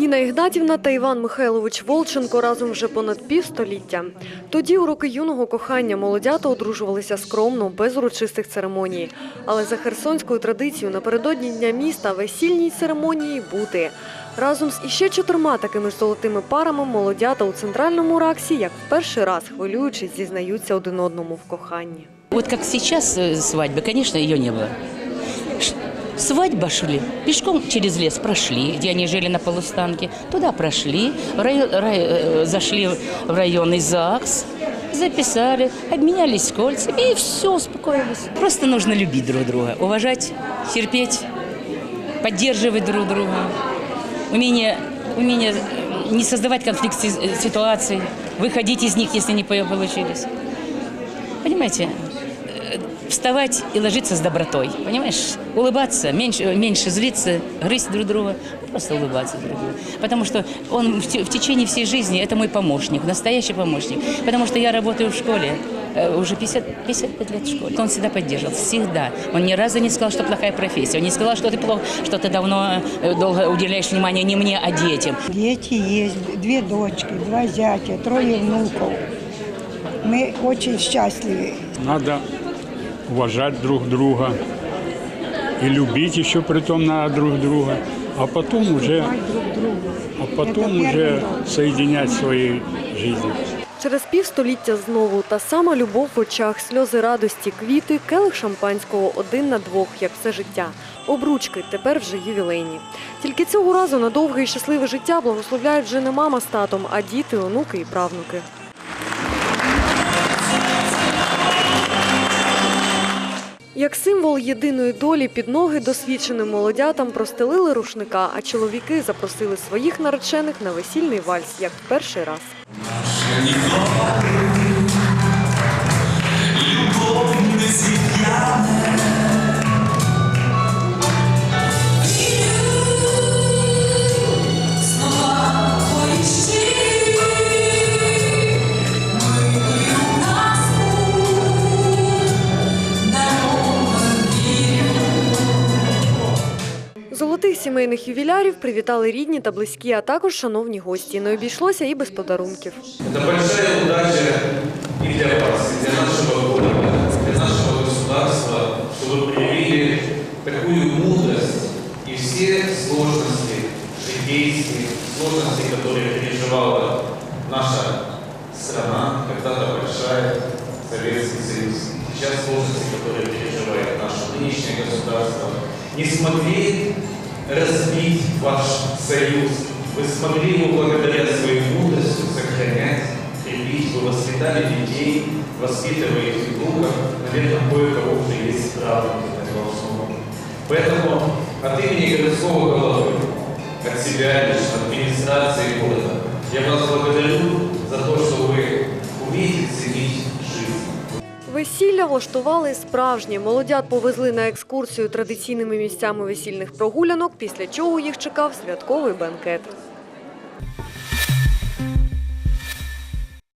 Ніна Ігнатівна та Іван Михайлович Волченко разом вже понад півстоліття. Тоді у роки юного кохання молодята одружувалися скромно, без урочистих церемоній. Але за херсонською традицією напередодні дня міста весільній церемонії бути. Разом з іще чотирма такими ж золотими парами молодята у центральному раксі, як в перший раз хвилюючись, зізнаються один одному в коханні. Вот как сейчас э, свадьбы, конечно, ее не было. Свадьба шли, пешком через лес прошли, где они жили на полустанке, туда прошли, рай- рай- э, зашли в районный ЗАГС, записали, обменялись кольцами и все, успокоились. Просто нужно любить друг друга, уважать, терпеть, поддерживать друг друга. Умение, умение э, не создавать конфликт э, ситуаций, выходить из них, если не по- получились. Понимаете, вставать и ложиться с добротой, понимаешь? Улыбаться, меньше, меньше злиться, грызть друг друга, просто улыбаться друг другу. Потому что он в, в течение всей жизни, это мой помощник, настоящий помощник. Потому что я работаю в школе, э, уже 50, 55 лет в школе. Он всегда поддерживал, всегда. Он ни разу не сказал, что плохая профессия. Он не сказал, что ты плохо, что ты давно э, долго уделяешь внимание не мне, а детям. Дети есть, две дочки, два зятя, трое внуков. Мы очень счастливы. Надо уважать друг друга и любить еще при надо друг друга, а потом уже, а потом уже соединять свои жизни. Через півстоліття знову та сама любов в очах, сльози радості, квіти, келих шампанського один на двох, як все життя. Обручки тепер вже ювілейні. Тільки цього разу на довге і щасливе життя благословляють вже не мама з татом, а діти, онуки і правнуки. Як символ єдиної долі під ноги досвідченим молодятам простелили рушника, а чоловіки запросили своїх наречених на весільний вальс, як в перший раз. Золотих сімейних ювілярів привітали рідні та близькі, а також шановні гості. Не обійшлося і без подарунків. Это большая удача и для вас, и для нашего города, для нашего государства, что вы проявили такую мудрость и все сложности житейские, сложности, которые переживала наша страна, когда-то большая, Советский Союз, сейчас сложности, которые переживает наше нынешнее государство, не смогли разбить ваш союз. Вы смогли его благодаря своей мудрости сохранять, крепить. Вы воспитали детей, воспитываете внуков. Наверное, кое-кого уже есть правнуки на Голосовом. Поэтому от имени городского головы, от себя лично, от администрации города, я вас благодарю за то, что вы умеете ценить жизнь. Весілля влаштували справжнє. Молодят повезли на екскурсію традиційними місцями весільних прогулянок, після чого їх чекав святковий бенкет.